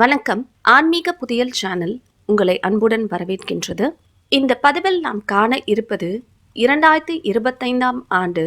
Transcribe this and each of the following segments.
வணக்கம். ஆன்மீக புதியல் சேனல் உங்களை அன்புடன் வரவேற்கின்றது. இந்த பதிவில் நாம் காண இருப்பது இரண்டாயிரத்தி இருபத்தைந்தாம் ஆண்டு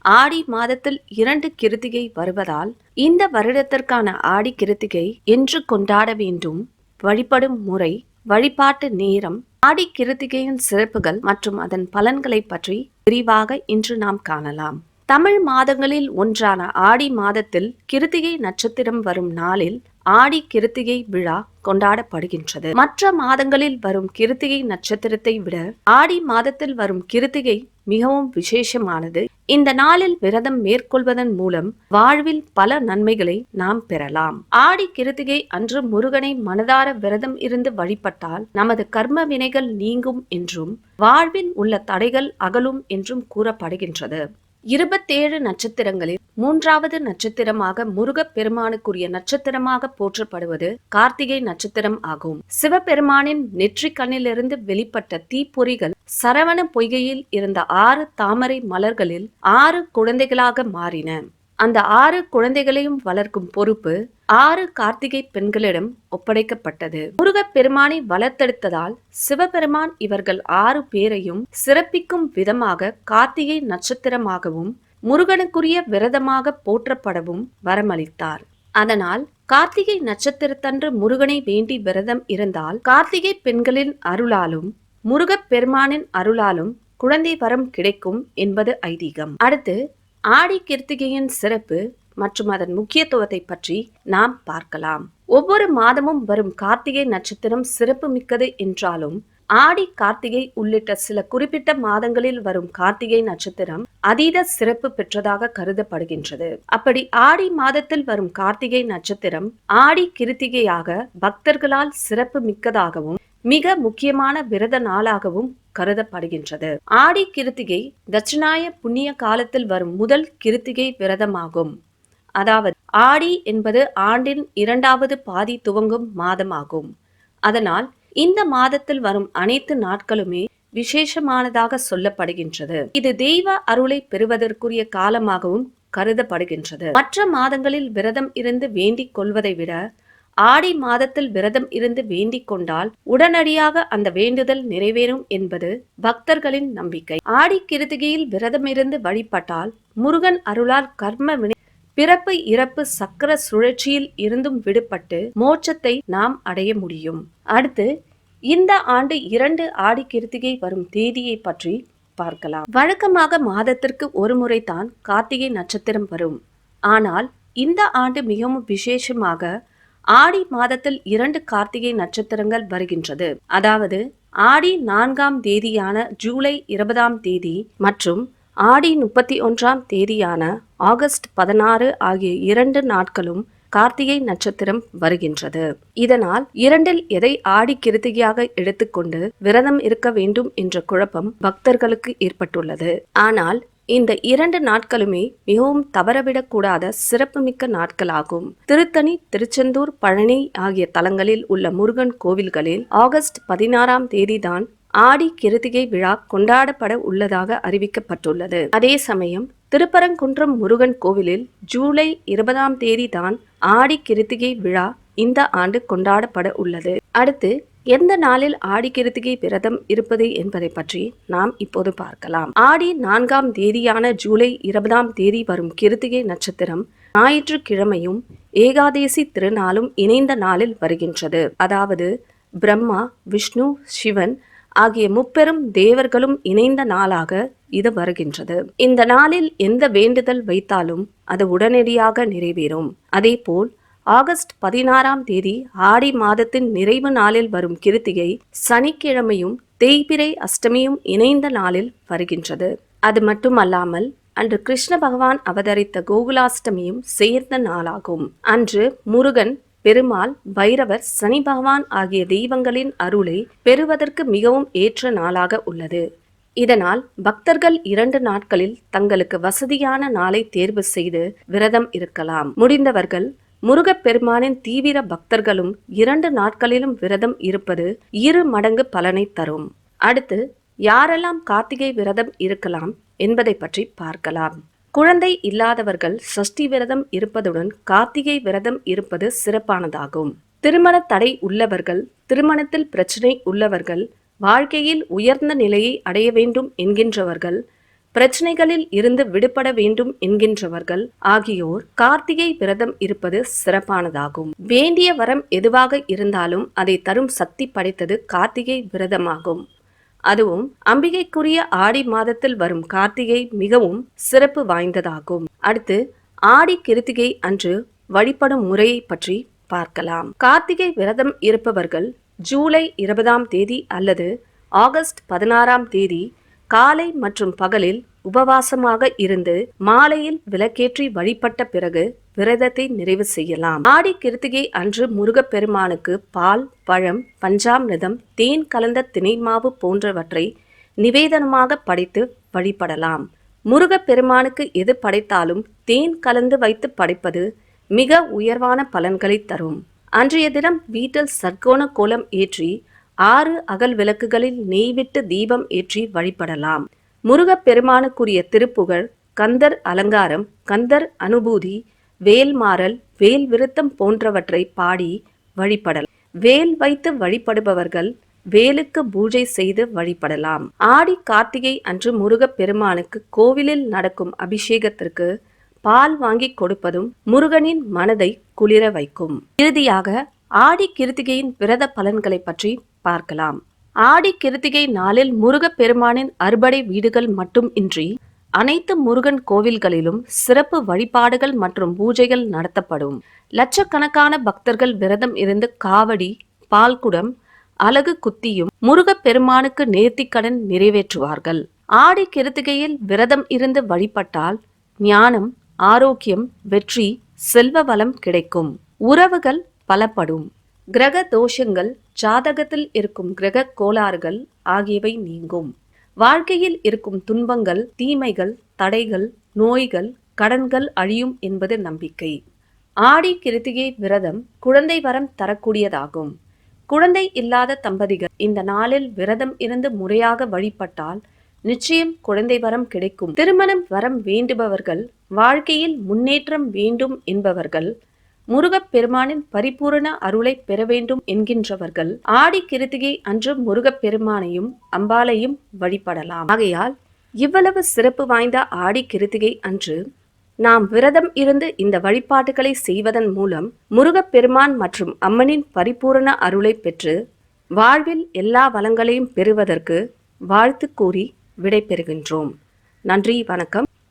ஆடி மாதத்தில் இரண்டு கிருத்திகை வருவதால் இந்த வருடத்திற்கான ஆடி கிருத்திகை என்று கொண்டாட வேண்டும். வழிபடும் முறை வழிபாட்டு நேரம் ஆடி கிருத்திகையின் சிறப்புகள் மற்றும் அதன் பலன்களை பற்றி விரிவாக இன்று நாம் காணலாம். தமிழ் மாதங்களில் ஒன்றான ஆடி மாதத்தில் கிருத்திகை நட்சத்திரம் வரும் நாளில் ஆடி கிருத்திகை விழா கொண்டாடப்படுகின்றது. மற்ற மாதங்களில் வரும் கிருத்திகை நட்சத்திரத்தை விட ஆடி மாதத்தில் வரும் கிருத்திகை மிகவும் விசேஷமானது. இந்த நாளில் விரதம் மேற்கொள்வதன் மூலம் வாழ்வில் பல நன்மைகளை நாம் பெறலாம். ஆடி கிருத்திகை அன்று முருகனை மனதார விரதம் இருந்து வழிபட்டால் நமது கர்ம வினைகள் நீங்கும் என்றும் வாழ்வில் உள்ள தடைகள் அகலும் என்றும் கூறப்படுகின்றது. இருபத்தேழு நட்சத்திரங்களில் மூன்றாவது நட்சத்திரமாக முருகப் பெருமானுக்குரிய நட்சத்திரமாக போற்றப்படுவது கார்த்திகை நட்சத்திரம் ஆகும். சிவபெருமானின் நெற்றிக் கண்ணிலிருந்து வெளிப்பட்ட தீப்பொறிகள் சரவண பொய்கையில் இருந்த ஆறு தாமரை மலர்களில் ஆறு குழந்தைகளாக மாறின. அந்த ஆறு குழந்தைகளையும் வளர்க்கும் பொறுப்பு ஆறு கார்த்திகை பெண்களிடம் ஒப்படைக்கப்பட்டது. முருகப் பெருமானை வளர்த்தெடுத்ததால் சிவபெருமான் இவர்கள் ஆறு பேரையும் சிறப்பிக்கும் விதமாக கார்த்திகை நட்சத்திரமாகவும் முருகனுக்குரிய விரதமாக போற்றப்படவும் வரமளித்தார். அதனால் கார்த்திகை நட்சத்திரத்தன்று முருகனை வேண்டி விரதம் இருந்தால் கார்த்திகை பெண்களின் அருளாலும் முருகப் பெருமானின் அருளாலும் குழந்தை வரம் கிடைக்கும் என்பது ஐதீகம். அடுத்து ஆடி கிருத்திகையின் சிறப்பு மற்றும் அதன் முக்கியத்துவத்தை பற்றி நாம் பார்க்கலாம். ஒவ்வொரு மாதமும் வரும் கார்த்திகை நட்சத்திரம் சிறப்பு மிக்கது என்றாலும் ஆடி கார்த்திகை உள்ளிட்ட சில குறிப்பிட்ட மாதங்களில் வரும் கார்த்திகை நட்சத்திரம் அதீத சிறப்பு பெற்றதாக கருதப்படுகின்றது. அப்படி ஆடி மாதத்தில் வரும் கார்த்திகை நட்சத்திரம் ஆடி கிருத்திகையாக பக்தர்களால் சிறப்பு மிக்கதாகவும் மிக முக்கியமான விரத நாளாகவும் கருதப்படுகின்றது. ஆடி கிருத்திகை தட்சிணாய புண்ணிய காலத்தில் வரும் முதல் கிருத்திகை விரதமாகும். அதாவது ஆடி என்பது ஆண்டின் இரண்டாவது பாதி துவங்கும் மாதமாகும். அதனால் இந்த மாதத்தில் வரும் அனைத்து நாட்களுமே விசேஷமானதாக சொல்லப்படுகின்றது. இது தெய்வ அருளை பெறுவதற்குரிய காலமாகவும் கருதப்படுகின்றது. மற்ற மாதங்களில் விரதம் இருந்து வேண்டிக் கொள்வதை விட ஆடி மாதத்தில் விரதம் இருந்து வேண்டிக் கொண்டால் உடனடியாக அந்த வேண்டுதல் நிறைவேறும் என்பது பக்தர்களின் நம்பிக்கை. ஆடி கிருத்திகையில் விரதம் இருந்து வழிபட்டால் முருகன் அருளால் கர்ம வினை பிறப்பு இறப்பு சக்கர சுழற்சியில் இருந்தும் விடுபட்டு மோட்சத்தை நாம் அடைய முடியும். அடுத்து இந்த ஆண்டு இரண்டு ஆடி கிருத்திகை வரும் தேதியை பற்றி பார்க்கலாம். வழக்கமாக மாதத்திற்கு ஒரு முறைதான் கார்த்திகை நட்சத்திரம் வரும். ஆனால் இந்த ஆண்டு மிகவும் விசேஷமாக ஆடி மாதத்தில் இரண்டு கார்த்திகை நட்சத்திரங்கள் வருகின்றது. அதாவது ஆடி நான்காம் தேதியான ஜூலை இருபதாம் தேதி மற்றும் ஆடி முப்பத்தி ஒன்றாம் தேதியான ஆகஸ்ட் பதினாறு ஆகிய இரண்டு நாட்களும் கார்த்திகை நட்சத்திரம் வருகின்றது. இதனால் இரண்டில் எதை ஆடி கிருத்திகையாக எடுத்துக்கொண்டு விரதம் இருக்க வேண்டும் என்ற குழப்பம் பக்தர்களுக்கு ஏற்பட்டுள்ளது. ஆனால் இந்த இரண்டு நாட்களுமே மிகவும் தவறவிடக்கூடாத சிறப்புமிக்க நாட்களாகும். திருத்தணி திருச்செந்தூர் பழனி ஆகிய தலங்களில் உள்ள முருகன் கோவில்களில் ஆகஸ்ட் பதினாறாம் தேதிதான் ஆடி கிருத்திகை விழா கொண்டாடப்பட உள்ளதாக அறிவிக்கப்பட்டுள்ளது. அதே சமயம் திருப்பரங்குன்றம் முருகன் கோவிலில் ஜூலை இருபதாம் தேதி தான் ஆடி கிருத்திகை விழா இந்த ஆண்டு கொண்டாடப்பட உள்ளது. அடுத்து எந்த நாளில் ஆடி கிருத்திகை விரதம் இருப்பது என்பதை பற்றி நாம் இப்போது பார்க்கலாம். ஆடி நான்காம் தேதியான ஜூலை இருபதாம் தேதி வரும் கிருத்திகை நட்சத்திரம் ஞாயிற்றுக்கிழமையும் ஏகாதேசி திருநாளும் இணைந்த நாளில் வருகின்றது. அதாவது பிரம்மா விஷ்ணு சிவன் ஆகிய முப்பெரும் தேவர்களும் இணைந்த நாளாக இது வருகின்றது. இந்த நாளில் எந்த வேண்டுதல் வைத்தாலும் அது உடனடியாக நிறைவேறும். அதேபோல் ஆகஸ்ட் பதினாறாம் தேதி ஆடி மாதத்தின் நிறைவு நாளில் வரும் கிருத்திகை சனிக்கிழமையும் தேய்பிரை அஷ்டமியும் இணைந்த நாளில் வருகின்றது. அது மட்டுமல்லாமல் அன்று கிருஷ்ண பகவான் அவதரித்த கோகுலாஷ்டமியும் சேர்ந்த நாளாகும். அன்று முருகன் பெருமாள் பைரவர் சனி பகவான் ஆகிய தெய்வங்களின் அருளை பெறுவதற்கு மிகவும் ஏற்ற நாளாக உள்ளது. இதனால் பக்தர்கள் இரண்டு நாட்களில் தங்களுக்கு வசதியான நாளை தேர்வு செய்து விரதம் இருக்கலாம். முடிந்தவர்கள் முருகப்பெருமானின் தீவிர பக்தர்களும் இரண்டு நாட்களிலும் விரதம் இருப்பது இரு மடங்கு பலனை தரும். அடுத்து யாரெல்லாம் கார்த்திகை விரதம் இருக்கலாம் என்பதை பற்றி பார்க்கலாம். குழந்தை இல்லாதவர்கள் சஷ்டி விரதம் இருப்பதுடன் கார்த்திகை விரதம் இருப்பது சிறப்பானதாகும். திருமண தடை உள்ளவர்கள் திருமணத்தில் பிரச்சனை உள்ளவர்கள் வாழ்க்கையில் உயர்ந்த நிலையை அடைய வேண்டும் என்கின்றவர்கள் பிரச்சனைகளில் இருந்து விடுபட வேண்டும் என்கின்றவர்கள் ஆகியோர் கார்த்திகை விரதம் இருப்பது சிறப்பானதாகும். வேண்டிய வரம் எதுவாக இருந்தாலும் அதை தரும் சக்தி படைத்தது கார்த்திகை விரதமாகும். அதுவும் அம்பிகைக்குரிய ஆடி மாதத்தில் வரும் கார்த்திகை மிகவும் சிறப்பு வாய்ந்ததாகும். அடுத்து ஆடி கிருத்திகை அன்று வழிபடும் முறையை பற்றி பார்க்கலாம். கார்த்திகை விரதம் இருப்பவர்கள் ஜூலை இருபதாம் தேதி அல்லது ஆகஸ்ட் பதினாறாம் தேதி காலை மற்றும் பகலில் உபவாசமாக இருந்து மாலையில் விளக்கேற்றி வழிபட்ட பிறகு விரதத்தை நிறைவு செய்யலாம். ஆடி கிருத்திகை அன்று முருகப்பெருமானுக்கு பால் பழம் பஞ்சாமிரதம் தேன் கலந்த திணைமாவு போன்றவற்றை நிவேதனமாக படைத்து வழிபடலாம். முருகப்பெருமானுக்கு எது படைத்தாலும் தேன் கலந்து வைத்து படைப்பது மிக உயர்வான பலன்களை தரும். அன்றைய தினம் வீட்டில் சர்க்கோண கோலம் ஏற்றி ஆறு அகல் விளக்குகளில் நெய்விட்டு தீபம் ஏற்றி வழிபடலாம். முருகப்பெருமானுக்குரிய திருப்புகழ் கந்தர் அலங்காரம் கந்தர் அனுபூதி வேல்மாறல் வேல் விருத்தம் போன்றவற்றை பாடி வழிபடலாம் வேல் வைத்து வழிபடுபவர்கள் வேலுக்கு பூஜை செய்து வழிபடலாம். ஆடி கார்த்திகை அன்று முருகப்பெருமானுக்கு கோவிலில் நடக்கும் அபிஷேகத்திற்கு பால் வாங்கி கொடுப்பதும் முருகனின் மனதை குளிர வைக்கும். இறுதியாக ஆடி கிருத்திகையின் விரத பலன்களை பற்றி பார்க்கலாம். ஆடி கிருத்திகை நாளில் முருகப்பெருமானின் அறுபடை வீடுகள் மட்டும் இன்றி அனைத்து முருகன் கோவில்களிலும் சிறப்பு வழிபாடுகள் மற்றும் பூஜைகள் நடத்தப்படும். லட்சக்கணக்கான பக்தர்கள் விரதம் இருந்து காவடி பால்குடம் அலகு குத்தியும் முருகப்பெருமானுக்கு நேர்த்திக்கடன் நிறைவேற்றுவார்கள். ஆடி கிருத்திகையில் விரதம் இருந்து வழிபட்டால் ஞானம் ஆரோக்கியம் வெற்றி செல்வ வளம் கிடைக்கும். உறவுகள் பலப்படும். கிரக தோஷங்கள் ஜாதகத்தில் இருக்கும் கிரக கோளாறுகள் ஆகியவை நீங்கும். வாழ்க்கையில் இருக்கும் துன்பங்கள் தீமைகள் தடைகள் நோய்கள் கடன்கள் அழியும் என்பது நம்பிக்கை. ஆடி கிருத்திகை விரதம் குழந்தை வரம் தரக்கூடியதாகும். குழந்தை இல்லாத தம்பதிகள் இந்த நாளில் விரதம் இருந்து முறையாக வழிபட்டால் நிச்சயம் குழந்தை வரம் கிடைக்கும். திருமணம் வரம் வேண்டுபவர்கள் வாழ்க்கையில் முன்னேற்றம் வேண்டும் என்பவர்கள் முருகப் பெருமானின் பரிபூரண அருளை பெற வேண்டும் என்கின்றவர்கள் ஆடி கிருத்திகை அன்று முருகப் பெருமானையும் அம்பாலையும் வழிபடலாம். ஆகையால் இவ்வளவு சிறப்பு வாய்ந்த ஆடி கிருத்திகை அன்று நாம் விரதம் இருந்து இந்த வழிபாட்டுகளை செய்வதன் மூலம் முருகப் பெருமான் மற்றும் அம்மனின் பரிபூரண அருளை பெற்று வாழ்வில் எல்லா வளங்களையும் பெறுவதற்கு வாழ்த்து கூறி விடைபெறுகின்றோம். நன்றி வணக்கம்.